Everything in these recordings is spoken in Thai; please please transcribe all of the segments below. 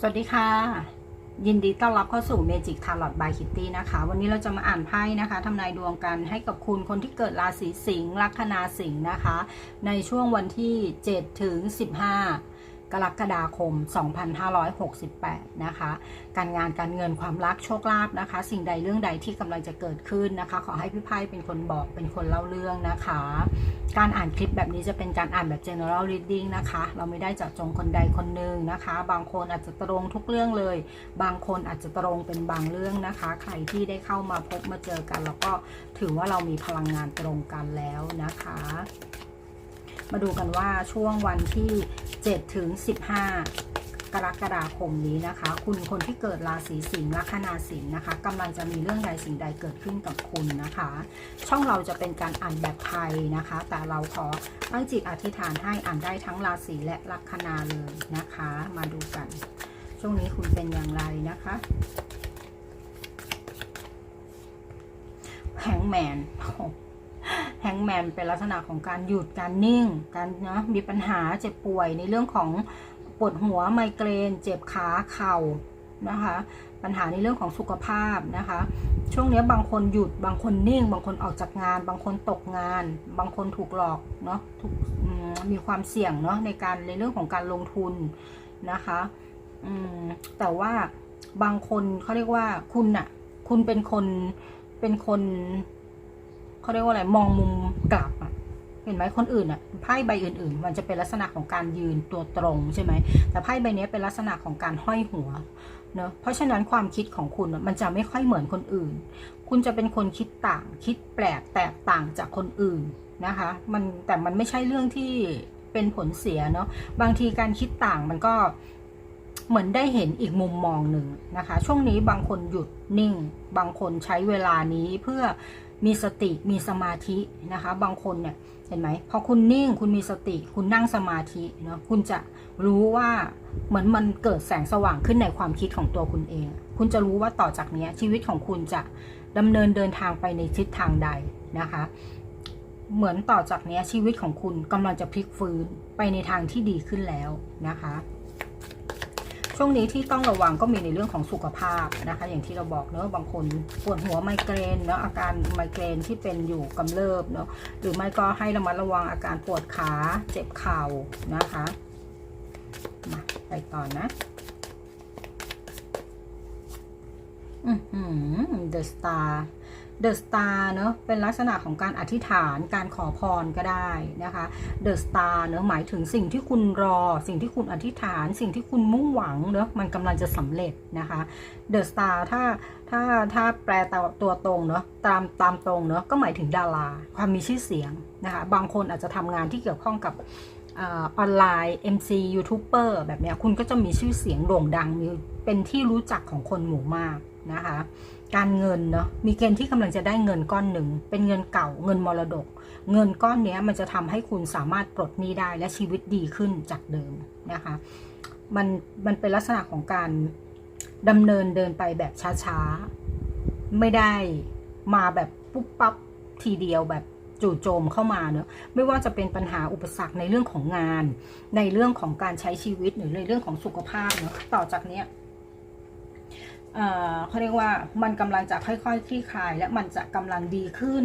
สวัสดีค่ะ ยินดีต้อนรับเข้าสู่ Magic Tarot by Kitty นะคะ วันนี้เราจะมาอ่านไพ่นะคะทำนายดวงกันให้กับคุณคนที่เกิดราศีสิงห์ลัคนาสิงห์นะคะ ในช่วงวันที่ 7 ถึง 15 กรกฎาคม 2568 นะคะ การงานการเงินความรักโชคลาภนะคะ สิ่งใดเรื่องใดที่กำลังจะเกิดขึ้นนะคะ ขอให้พี่ไพ่เป็นคนบอกเป็นคนเล่าเรื่องนะคะ การอ่านคลิปแบบนี้จะเป็นการอ่านแบบ general reading นะคะ เราไม่ได้เจาะจงคนใดคนหนึ่งนะคะ บางคนอาจจะตรงทุกเรื่องเลย บางคนอาจจะตรงเป็นบางเรื่องนะคะ ใครที่ได้เข้ามาพบมาเจอกัน แล้วก็ถือว่าเรามีพลังงานตรงกันแล้วนะคะ มาดูกันว่าช่วงวันที่ 7 ถึง 15 กรกฎาคมนี้นะคะ คุณคนที่เกิดราศีสิงห์ลัคนาสิงห์นะคะกำลังจะมีเรื่องใดสิ่งใดเกิดขึ้นกับคุณนะคะ ช่องเราจะเป็นการอ่านแบบไทยนะคะ แต่เราขอตั้งจิตอธิษฐานให้อ่านได้ทั้งราศีและลัคนาเลยนะคะ มาดูกัน ช่วงนี้คุณเป็นอย่างไรนะคะแฮงแมน แฮงแมนเป็นลักษณะของการหยุดการนิ่ง การนะมีปัญหาเจ็บป่วยในเรื่องของปวดหัวไมเกรน เจ็บขาเข่านะคะปัญหาในเรื่องของสุขภาพนะคะ ช่วงนี้บางคนหยุดบางคนนิ่ง บางคนออกจากงาน บางคนตกงาน บางคนถูกหลอกเนาะถูกมีความเสี่ยงเนาะในการในเรื่องของการลงทุนนะคะแต่ว่าบางคนเขาเรียกว่าคุณน่ะคุณเป็นคนเป็นคน เขาเรียกว่าอะไรมองมุมกลับอะเห็นไหมคนอื่นอะไพ่ใบอื่น ๆ มันจะเป็นลักษณะของการยืนตัวตรงใช่ไหมแต่ไพ่ใบนี้เป็นลักษณะของการห้อยหัวเนอะเพราะฉะนั้นความคิดของคุณมันจะไม่ค่อยเหมือนคนอื่น คุณจะเป็นคนคิดต่าง คิดแปลกแตกต่างจากคนอื่นนะคะ มันแต่มันไม่ใช่เรื่องที่เป็นผลเสียเนาะบางทีการคิดต่างมันก็เหมือนได้เห็นอีกมุมมองหนึ่งนะคะ ช่วงนี้บางคนหยุดนิ่ง บางคนใช้เวลานี้เพื่อ มีสติมีสมาธินะคะ บางคนเนี่ยเห็นไหมพอคุณนิ่งคุณมีสติ คุณนั่งสมาธิเนาะคุณจะรู้ว่าเหมือนมันเกิดแสงสว่างขึ้นในความคิดของตัวคุณเอง คุณจะรู้ว่าต่อจากนี้ชีวิตของคุณจะดำเนินเดินทางไปในทิศทางใดนะคะ เหมือนต่อจากนี้ชีวิตของคุณกำลังจะพลิกฟื้นไปในทางที่ดีขึ้นแล้วนะคะ ช่วงนี้ที่ต้องระวังก็มีในเรื่องของสุขภาพนะคะ อย่างที่เราบอกเนอะบางคนปวดหัวไมเกรนเนาะอาการไมเกรนที่เป็นอยู่กำเริบเนาะหรือไม่ก็ให้ระมัดระวังอาการปวดขาเจ็บเข่านะคะมาไปต่อนะ อืมอ หือ The Star เนอะเป็นลักษณะของการอธิษฐานการขอพรก็ได้นะคะ The Star เนอะหมายถึงสิ่งที่คุณรอ สิ่งที่คุณอธิษฐาน สิ่งที่คุณมุ่งหวังเนอะมันกำลังจะสำเร็จนะคะ The Star ถ้าถ้าถ้าแปลตัวตรงเนอะตามตามตรงเนอะก็หมายถึงดารา ความมีชื่อเสียงนะคะบางคนอาจจะทำงานที่เกี่ยวข้องกับออนไลน์ MC ยูทูบเบอร์แบบเนี้ยคุณก็จะมีชื่อเสียงโด่งดังมีเป็นที่รู้จักของคนหมู่มากนะคะ การเงินเนาะมีเกณฑ์ที่กำลังจะได้เงินก้อนหนึ่ง เป็นเงินเก่าเงินมรดก เงินก้อนนี้มันจะทำให้คุณสามารถปลดหนี้ได้และชีวิตดีขึ้นจากเดิมนะคะมันมันเป็นลักษณะของการดำเนินเดินไปแบบช้าๆ ไม่ได้มาแบบปุ๊บปั๊บทีเดียวแบบจู่โจมเข้ามาเนอะไม่ว่าจะเป็นปัญหาอุปสรรคในเรื่องของงาน ในเรื่องของการใช้ชีวิตหรือในเรื่องของสุขภาพเนอะต่อจากเนี้ย เขาเรียกว่ามันกำลังจะค่อยๆคลี่คลาย และมันจะกำลังดีขึ้น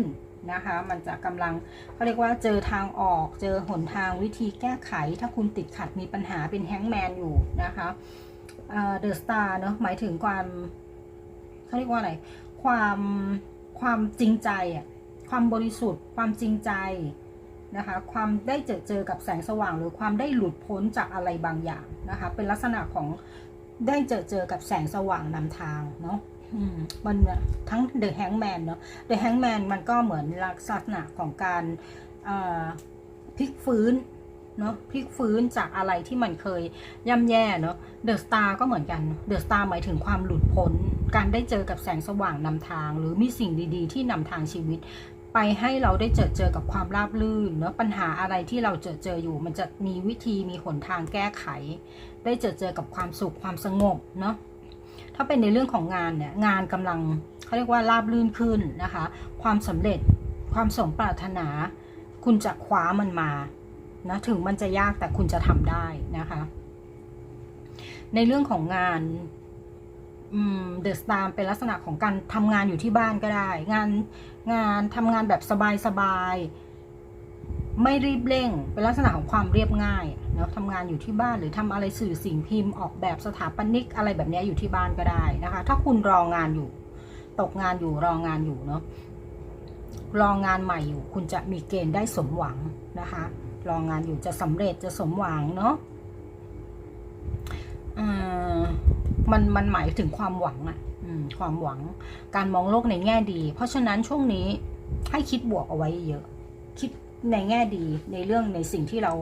นะคะ มันจะกำลังเขาเรียกว่าเจอทางออก เจอหนทางวิธีแก้ไข ถ้าคุณติดขัดมีปัญหาเป็นแฮงแมนอยู่นะคะเดอะสตาร์เนาะหมายถึงความเขาเรียกว่าอะไร ความความจริงใจอะความบริสุทธิ์ ความจริงใจนะคะ ความได้เจอเจอกับแสงสว่าง หรือความได้หลุดพ้นจากอะไรบางอย่างนะคะ เป็นลักษณะของ ได้เจอเจอกับแสงสว่างนำทางเนาะอืมมันทั้ง The Hangman เนาะ The Hangman มันก็เหมือนลักษณะของการพลิกฟื้นเนาะพลิกฟื้นจากอะไรที่มันเคยย่ำแย่เนาะ The Star ก็เหมือนกัน The Star หมายถึงความหลุดพ้น การได้เจอกับแสงสว่างนำทาง หรือมีสิ่งดีๆ ที่นำทางชีวิต ไปให้เราได้เจอเจอกับความราบรื่นเนาะปัญหาอะไรที่เราเจอเจออยู่ มันจะมีวิธีมีหนทางแก้ไข ได้เจอเจอกับความสุขความสงบเนาะถ้าเป็นในเรื่องของงานเนี่ยงานกำลังเขาเรียกว่าราบรื่นขึ้นนะคะ ความสำเร็จความสมปรารถนา คุณจะคว้ามันมานะถึงมันจะยากแต่คุณจะทำได้นะคะ ในเรื่องของงาน เดอะสตาร์เป็นลักษณะของการทำงานอยู่ที่บ้านก็ได้ งานงานทำงานแบบสบายๆ ไม่รีบเร่ง เป็นลักษณะของความเรียบง่ายเนาะทำงานอยู่ที่บ้านหรือทำอะไรสื่อสิ่งพิมพ์ออกแบบสถาปนิกอะไรแบบนี้อยู่ที่บ้านก็ได้นะคะ ถ้าคุณรองานอยู่ ตกงานอยู่รองานอยู่เนาะรองานใหม่อยู่ คุณจะมีเกณฑ์ได้สมหวังนะคะรองานอยู่จะสำเร็จจะสมหวังเนาะ มันมันหมายถึงความหวังอะความหวัง การมองโลกในแง่ดี เพราะฉะนั้นช่วงนี้ให้คิดบวกเอาไว้เยอะ คิดในแง่ดีในเรื่องในสิ่งที่เรา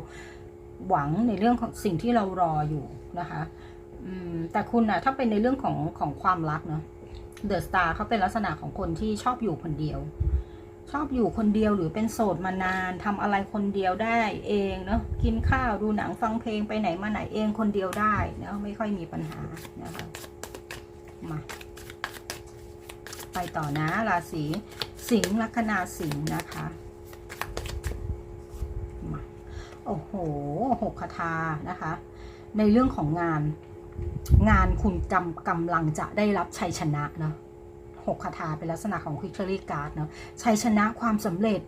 หวังในเรื่องของสิ่งที่เรารออยู่นะคะแต่คุณนะถ้าเป็นในเรื่องของของความรักเนาะเดอะสตาร์เขาเป็นลักษณะของคนที่ชอบอยู่คนเดียว ชอบอยู่คนเดียวหรือเป็นโสดมานานทำอะไรคนเดียวได้เองเนาะกินข้าวดูหนังฟังเพลงไปไหนมาไหนเองคนเดียวได้เนาะไม่ค่อยมีปัญหานะคะมาไปต่อนะราศีสิงห์ลัคนาสิงห์นะคะมาโอ้โหหกคาถานะคะ ในเรื่องของงาน งานคุณจำกำลังจะได้รับชัยชนะเนาะ หกคาถาเป็นลักษณะของควิกเตอรี่การ์ดเนาะชัยชนะความสำเร็จ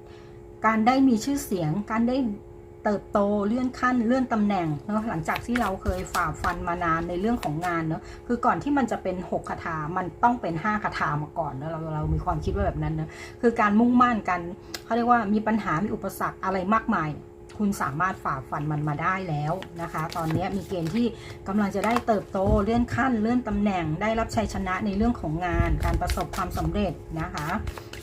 การได้มีชื่อเสียง การได้เติบโตเลื่อนขั้นเลื่อนตำแหน่งเนาะหลังจากที่เราเคยฝ่าฟันมานานในเรื่องของงานเนาะคือก่อนที่มันจะเป็น 6คาถามันต้องเป็น 5คาถามาก่อนเนาะเราเรามีความคิดว่าแบบนั้นนะคือการมุ่งมั่นกันเขาเรียกว่ามีปัญหามีอุปสรรคอะไรมากมาย คุณสามารถฝ่าฟันมันมาได้แล้วนะคะ ตอนนี้มีเกณฑ์ที่กำลังจะได้เติบโตเลื่อนขั้น เลื่อนตำแหน่งได้รับชัยชนะในเรื่องของงาน การประสบความสำเร็จนะคะ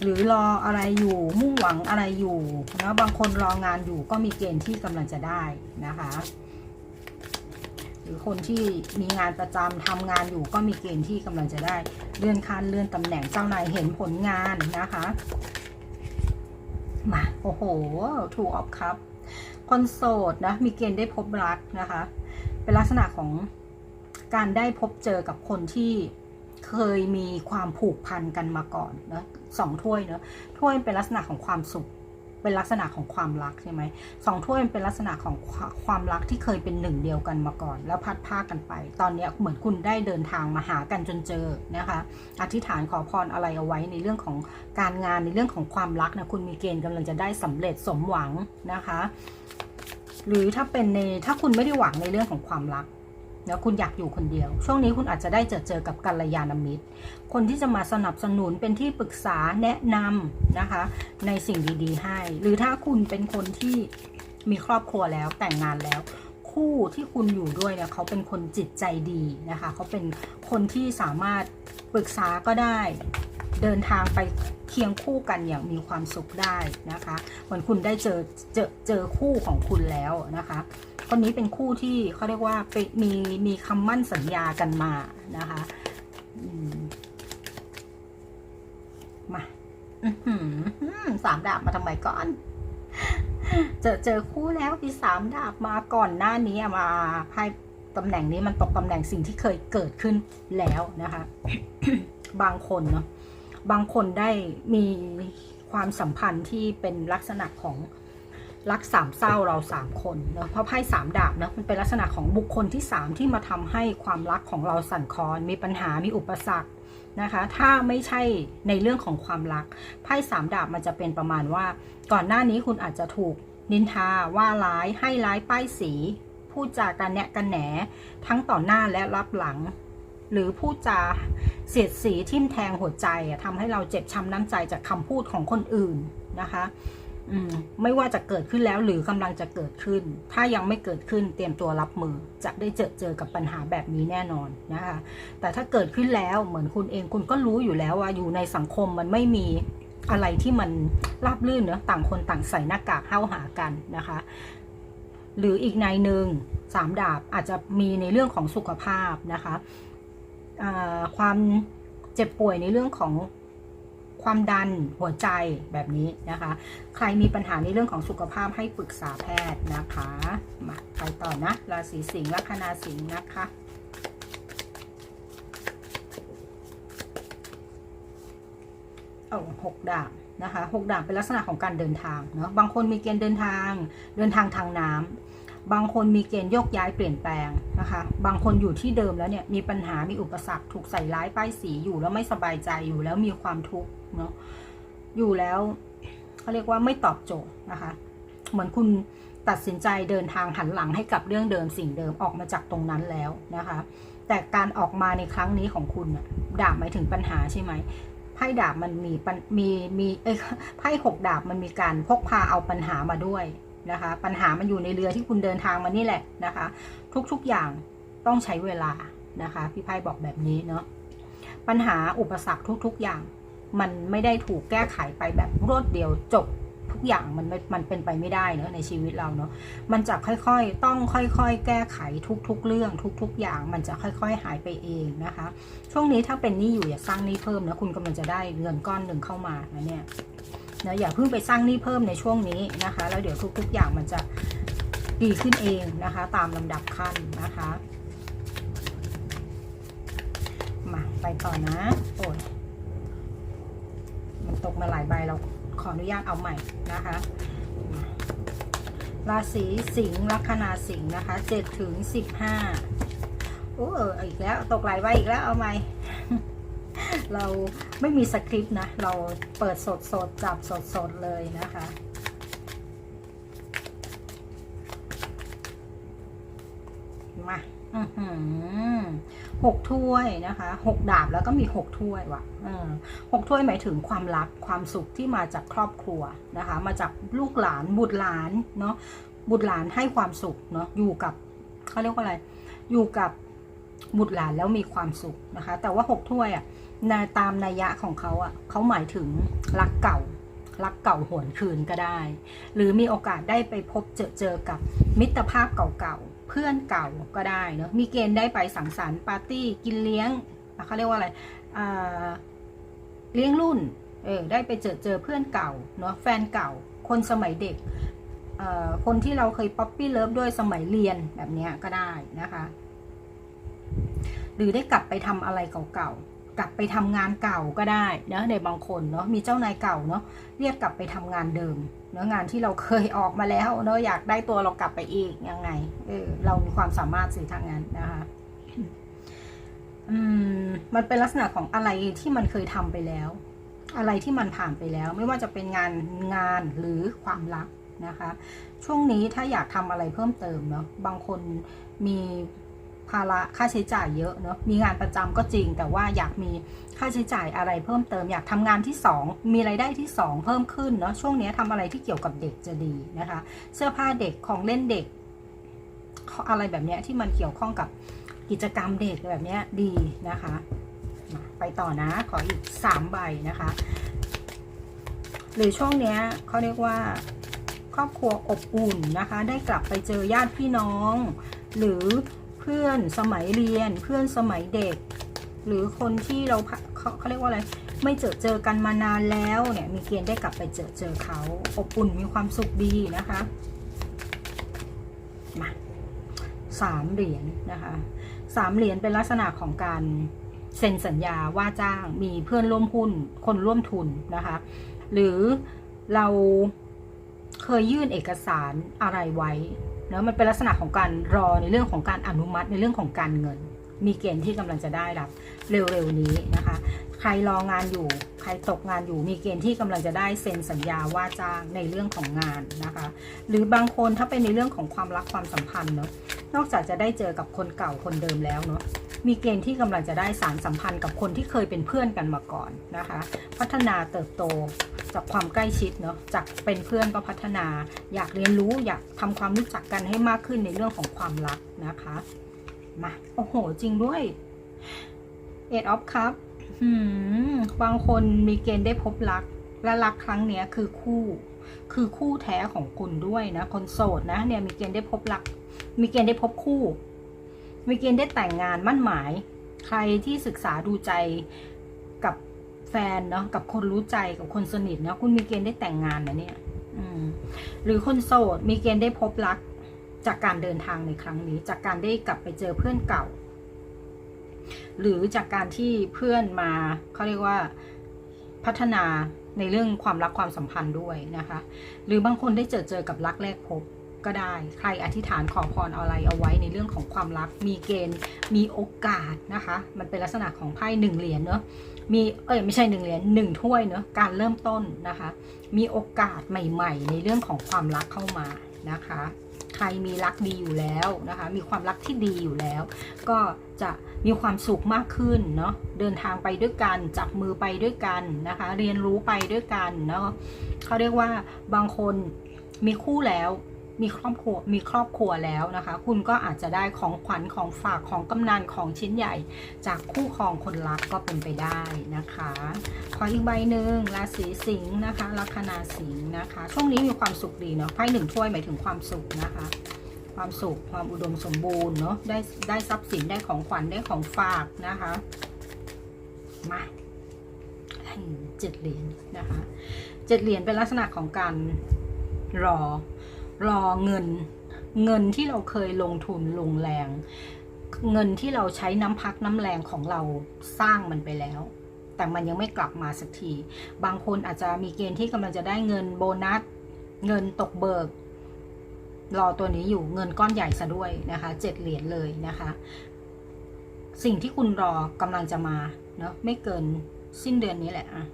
หรือรออะไรอยู่มุ่งหวังอะไรอยู่นะบางคนรองานอยู่ก็มีเกณฑ์ที่กำลังจะได้นะคะหรือคนที่มีงานประจำทำงานอยู่ก็มีเกณฑ์ที่กำลังจะได้เลื่อนขั้นเลื่อนตำแหน่งเจ้านายเห็นผลงานนะคะ มา โอ้โห ถูกออฟครับ คนโสดนะมีเกณฑ์ได้พบรักนะคะ เป็นลักษณะของการได้พบเจอกับคนที่เคยมีความผูกพันกันมาก่อนนะสองถ้วยเนอะถ้วยเป็นลักษณะของความสุข เป็นลักษณะของความรักใช่ไหมสองถ้วยเป็นลักษณะของความรักที่เคยเป็นหนึ่งเดียวกันมาก่อน แล้วพัดพากันไป ตอนนี้เหมือนคุณได้เดินทางมาหากันจนเจอนะคะอธิษฐานขอพรอะไรเอาไว้ในเรื่องของการงานในเรื่องของความรักนะคุณมีเกณฑ์กำลังจะได้สำเร็จสมหวังนะคะ หรือถ้าเป็นในถ้าคุณไม่ได้หวังในเรื่องของความรัก นะคุณอยากอยู่คนเดียว ช่วงนี้คุณอาจจะได้เจอเจอกับกัลยาณมิตร คนที่จะมาสนับสนุนเป็นที่ปรึกษาแนะนำนะคะ ในสิ่งดีๆให้ หรือถ้าคุณเป็นคนที่มีครอบครัวแล้วแต่งงานแล้วคู่ที่คุณอยู่ด้วยเนี่ยเขาเป็นคนจิตใจดีนะคะเขาเป็นคนที่สามารถปรึกษาก็ได้ เดินทางไปเคียงคู่กันอย่างมีความสุขได้นะคะเหมือนคุณได้เจอเจอเจอคู่ของคุณแล้วนะคะ คนนี้เป็นคู่ที่เขาเรียกว่าไปมีมีคำมั่นสัญญากันมานะคะมาสามดาบมาทำไมก่อน เจอเจอคู่แล้วมีสามดาบมาก่อนหน้านี้มาไพ่ตำแหน่งนี้มันตกตำแหน่งสิ่งที่เคยเกิดขึ้นแล้วนะคะ บางคนเนาะบางคนได้มีความสัมพันธ์ที่เป็นลักษณะของ รักสามเศร้าเราสามคนเนาะเพราะไพ่สามดาบนะมันเป็นลักษณะของบุคคลที่สามที่มาทำให้ความรักของเราสั่นคลอน มีปัญหามีอุปสรรคนะคะถ้าไม่ใช่ในเรื่องของความรักไพ่สามดาบมันจะเป็นประมาณว่า ก่อนหน้านี้คุณอาจจะถูกนินทาว่าร้ายให้ร้ายป้ายสีพูดจากันแนะกันแหนทั้งต่อหน้าและรับหลัง หรือพูดจาเสียดสีทิ่มแทงหัวใจทำให้เราเจ็บช้ำน้ำใจจากคำพูดของคนอื่นนะคะ ไม่ว่าจะเกิดขึ้นแล้วหรือกำลังจะเกิดขึ้น ถ้ายังไม่เกิดขึ้นเตรียมตัวรับมือ จะได้เจอเจอกับปัญหาแบบนี้แน่นอนนะคะ แต่ถ้าเกิดขึ้นแล้วเหมือนคุณเองคุณก็รู้อยู่แล้วว่าอยู่ในสังคมมันไม่มีอะไรที่มันราบลื่นเนะต่างคนต่างใส่หน้ากากเข้าหากันนะคะ หรืออีกในหนึ่งสามดาบอาจจะมีในเรื่องของสุขภาพนะคะความเจ็บป่วยในเรื่องของ ความดันหัวใจแบบนี้นะคะ ใครมีปัญหาในเรื่องของสุขภาพให้ปรึกษาแพทย์นะคะมาไปต่อนะราศีสิงห์ลัคนาสิงห์นะคะโอ้หกดาบนะคะหกดาบเป็นลักษณะของการเดินทางเนาะบางคนมีเกณฑ์เดินทางเดินทางทางน้ำ บางคนมีเกณฑ์โยกย้ายเปลี่ยนแปลงนะคะ บางคนอยู่ที่เดิมแล้วเนี่ยมีปัญหา มีอุปสรรค ถูกใส่ร้ายป้ายสีอยู่แล้วไม่สบายใจอยู่แล้วมีความทุกข์เนาะ อยู่แล้วเขาเรียกว่าไม่ตอบโจทย์นะคะ เหมือนคุณตัดสินใจเดินทางหันหลังให้กับเรื่องเดิมสิ่งเดิมออกมาจากตรงนั้นแล้วนะคะ แต่การออกมาในครั้งนี้ของคุณน่ะดาบหมายถึงปัญหาใช่ไหมไพ่ดาบมันมีมีมีเอ้ไพ่หกดาบมันมีการพกพาเอาปัญหามาด้วย นะคะ ปัญหามันอยู่ในเรือที่คุณเดินทางมานี่แหละนะคะ ทุกๆอย่างต้องใช้เวลานะคะ พี่ไพ่บอกแบบนี้เนาะปัญหาอุปสรรคทุกๆอย่าง มันไม่ได้ถูกแก้ไขไปแบบรวดเดียวจบทุกอย่างมันม่มันเป็นไปไม่ได้เนอะในชีวิตเราเนอะมันจะค่อยๆ ต้องค่อยๆ แก้ไขทุกๆ เรื่องทุก ๆ อย่าง มันจะค่อยๆ หายไปเองนะคะ ช่วงนี้ถ้าเป็นหนี้อยู่อย่าสร้างหนี้เพิ่มนะคุณกำลังจะได้เงินก้อนหนึ่งเข้ามานะเนี่ย นะอย่าเพิ่งไปสร้างหนี้เพิ่มในช่วงนี้นะคะ แล้วเดี๋ยวทุก ๆ อย่างมันจะดีขึ้นเองนะคะ ตามลำดับขั้นนะคะมาไปต่อนะโอ้ยมันตกมาหลายใบเราขออนุญาตเอาใหม่นะคะราศีสิงห์ลัคนาสิงห์นะคะเจ็ดถึงสิบห้าโอ้เอออีกแล้วตกหลายใบอีกแล้วเอาใหม่ เราไม่มีสคริปต์นะ เราเปิดสดสดจับสดสดเลยนะคะ มาหกถ้วยนะคะหกดาบแล้วก็มีหกถ้วยว่ะหกถ้วยหมายถึงความรักความสุขที่มาจากครอบครัวนะคะ มาจากลูกหลานบุตรหลานเนาะบุตรหลานให้ความสุขเนาะอยู่กับเขาเรียกว่าอะไร อยู่กับ บุตรหลานแล้วมีความสุขนะคะ แต่ว่าหกถ้วยอะในตามนัยยะของเขาอะเขาหมายถึงรักเก่า รักเก่าหวนคืนก็ได้ หรือมีโอกาสได้ไปพบเจอเจอกับมิตรภาพเก่าๆ เพื่อนเก่าก็ได้เนอะมีเกณฑ์ได้ไปสังสรรค์ปาร์ตี้กินเลี้ยงเขาเรียกว่าอะไรเลี้ยงรุ่นเออได้ไปเจอเจอเพื่อนเก่าเนาะแฟนเก่า คนสมัยเด็กคนที่เราเคยป๊อปปี้เลิฟด้วยสมัยเรียนแบบเนี้ยก็ได้นะคะ หรือได้กลับไปทำอะไรเก่าๆ กลับไปทำงานเก่าก็ได้นะในบางคนเนาะมีเจ้านายเก่าเนาะเรียกกลับไปทำงานเดิมเนื้องานที่เราเคยออกมาแล้วเนาะอยากได้ตัวเรากลับไปอีกยังไงเออเรามีความสามารถสิทางนั้นนะคะอืมมันเป็นลักษณะของอะไรที่มันเคยทำไปแล้ว อะไรที่มันผ่านไปแล้ว ไม่ว่าจะเป็นงานงานหรือความรักนะคะ ช่วงนี้ถ้าอยากทำอะไรเพิ่มเติมเนาะบางคนมี ภาระค่าใช้จ่ายเยอะเนาะมีงานประจำก็จริง แต่ว่าอยากมีค่าใช้จ่ายอะไรเพิ่มเติมอยากทำงานที่สองมีรายได้ที่สองเพิ่มขึ้นเนาะช่วงนี้ทำอะไรที่เกี่ยวกับเด็กจะดีนะคะ เสื้อผ้าเด็กของเล่นเด็ก อะไรแบบเนี้ยที่มันเกี่ยวข้องกับกิจกรรมเด็กแบบเนี้ยดีนะคะไปต่อนะขออีกสามใบนะคะ หรือช่วงนี้เขาเรียกว่าครอบครัวอบอุ่นนะคะ ได้กลับไปเจอญาติพี่น้อง หรือ พื่อนสมัยเรียน เพื่อนสมัยเด็ก หรือคนที่เราเขาเขาเรียกว่าอะไร ไม่เจอเจอกันมานานแล้วเนี่ยมีเกณฑ์ได้กลับไปเจอเจอเขาอบอุ่นมีความสุขดีนะคะมาสามเหรียญนะคะสามเหรียญเป็นลักษณะของการเซ็นสัญญาว่าจ้างมีเพื่อนร่วมหุ้นคนร่วมทุนนะคะ หรือเราเคยยื่นเอกสารอะไรไว้ เนาะมันเป็นลักษณะของการรอในเรื่องของการอนุมัติในเรื่องของการเงิน มีเกณฑ์ที่กำลังจะได้รับเร็วๆนี้นะคะ ใครรองานอยู่ ใครตกงานอยู่ มีเกณฑ์ที่กำลังจะได้เซ็นสัญญาว่าจ้างในเรื่องของงานนะคะ หรือบางคนถ้าเป็นในเรื่องของความรักความสัมพันธ์เนาะนอกจากจะได้เจอกับคนเก่าคนเดิมแล้วเนาะ มีเกณฑ์ที่กำลังจะได้สารสัมพันธ์กับคนที่เคยเป็นเพื่อนกันมาก่อนนะคะ พัฒนาเติบโตจากความใกล้ชิดเนาะจากเป็นเพื่อนก็พัฒนา อยากเรียนรู้อยากทำความรู้จักกันให้มากขึ้นในเรื่องของความรักนะคะมาโอ้โห จริงด้วยเอ็ดออฟคัพบางคนมีเกณฑ์ได้พบรัก และรักครั้งเนี้ยคือคู่ คือคู่แท้ของคุณด้วยนะ คนโสดนะเนี่ยมีเกณฑ์ได้พบรัก มีเกณฑ์ได้พบคู่ มีเกณฑ์ได้แต่งงานมั่นหมาย ใครที่ศึกษาดูใจกับแฟนเนาะกับคนรู้ใจกับคนสนิทเนาะคุณมีเกณฑ์ได้แต่งงานนะเนี่ยอืมหรือคนโสดมีเกณฑ์ได้พบรักจากการเดินทางในครั้งนี้ จากการได้กลับไปเจอเพื่อนเก่า หรือจากการที่เพื่อนมาเขาเรียกว่าพัฒนาในเรื่องความรักความสัมพันธ์ด้วยนะคะ หรือบางคนได้เจอเจอกับรักแรกพบ ก็ได้ ใครอธิษฐานขอพรอาอะไรเอาไว้ในเรื่องของความรัก มีเกณฑ์ มีโอกาสนะคะ มันเป็นลักษณะของไพ่หนึ่งเหรียญเนอะมีเอ้ยไม่ใช่หนึ่งเหรียญหนึ่งถ้วยเนอะการเริ่มต้นนะคะ มีโอกาสใหม่ ๆ ในเรื่องของความรักเข้ามานะคะ ใครมีรักดีอยู่แล้วนะคะ มีความรักที่ดีอยู่แล้ว ก็จะมีความสุขมากขึ้นเนาะเดินทางไปด้วยกัน จับมือไปด้วยกันนะคะ เรียนรู้ไปด้วยกันเนาะเขาเรียกว่าบางคนมีคู่แล้ว มีครอบครัวมีครอบครัวแล้วนะคะ คุณก็อาจจะได้ของขวัญของฝากของกำนันของชิ้นใหญ่ จากคู่ครองคนรักก็เป็นไปได้นะคะ ขออีกใบหนึ่งราศีสิงห์นะคะลัคนาสิงห์นะคะ ช่วงนี้มีความสุขดีเนาะไพ่หนึ่งถ้วยหมายถึงความสุขนะคะ ความสุขความอุดมสมบูรณ์เนาะได้ได้ทรัพย์สินได้ของขวัญได้ของฝากนะคะมาเจ็ดเหรียญนะคะเจ็ดเหรียญเป็นลักษณะของการรอ รอเงิน เงินที่เราเคยลงทุนลงแรง เงินที่เราใช้น้ำพักน้ำแรงของเราสร้างมันไปแล้ว แต่มันยังไม่กลับมาสักที บางคนอาจจะมีเกณฑ์ที่กำลังจะได้เงินโบนัส เงินตกเบิกรอตัวนี้อยู่เงินก้อนใหญ่ซะด้วยนะคะเจ็ดเหรียญเลยนะคะ สิ่งที่คุณรอกำลังจะมาเนาะไม่เกินสิ้นเดือนนี้แหละอะ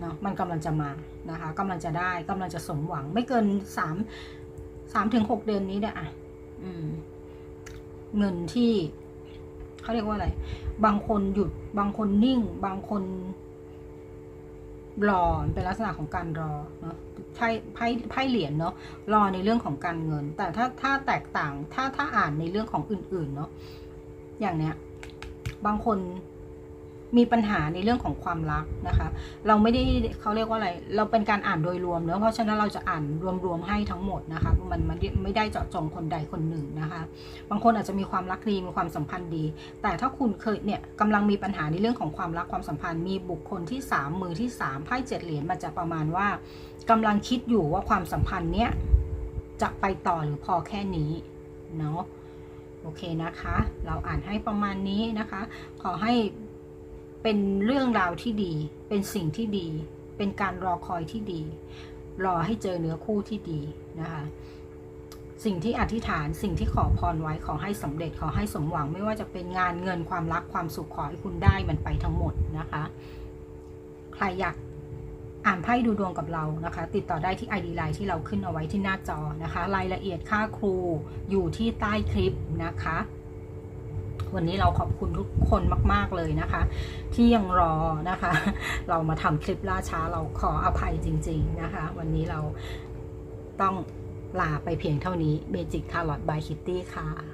เนาะมันกำลังจะมานะคะกำลังจะได้กำลังจะสมหวัง ไม่เกินสามสามถึงหกเดือนนี้เนี่ยอะอืมเงินที่เขาเรียกว่าอะไร บางคนหยุด บางคนนิ่ง บางคนรอเป็นลักษณะของการรอเนาะไพ่ไพ่ไพ่เหรียญเนาะรอในเรื่องของการเงิน แต่ถ้าถ้าแตกต่างถ้าถ้าอ่านในเรื่องของอื่น ๆ เนาะอย่างเนี้ย บางคน มีปัญหาในเรื่องของความรักนะคะ เราไม่ได้เขาเรียกว่าอะไร เราเป็นการอ่านโดยรวมเนอะเพราะฉะนั้นเราจะอ่านรวมๆให้ทั้งหมดนะคะ มันมันไม่ได้เจาะจงคนใดคนหนึ่งนะคะ บางคนอาจจะมีความรักดีมีความสัมพันธ์ดี แต่ถ้าคุณเคยเนี่ยกำลังมีปัญหาในเรื่องของความรักความสัมพันธ์ มีบุคคลที่สามมือที่สามไพ่เจ็ดเหรียญมันจะประมาณว่ากำลังคิดอยู่ว่าความสัมพันธ์เนี้ยจะไปต่อหรือพอแค่นี้เนาะโอเคนะคะ เราอ่านให้ประมาณนี้นะคะ ขอให้ เป็นเรื่องราวที่ดี เป็นสิ่งที่ดี เป็นการรอคอยที่ดี รอให้เจอเนื้อคู่ที่ดีนะคะ สิ่งที่อธิษฐาน สิ่งที่ขอพรไว้ ขอให้สำเร็จ ขอให้สมหวัง ไม่ว่าจะเป็นงานเงินความรักความสุขขอให้คุณได้มันไปทั้งหมดนะคะ ใครอยากอ่านไพ่ดูดวงกับเรานะคะ ติดต่อได้ที่ ID Line ที่เราขึ้นเอาไว้ที่หน้าจอนะคะ รายละเอียดค่าครูอยู่ที่ใต้คลิปนะคะ วันนี้เราขอบคุณทุกคนมากๆเลยนะคะ ที่ยังรอนะคะ เรามาทำคลิปล่าช้าเราขออภัยจริง ๆนะคะ วันนี้เราต้องลาไปเพียงเท่านี้เบจิกคาร์ลอตบายคิตตี้ค่ะ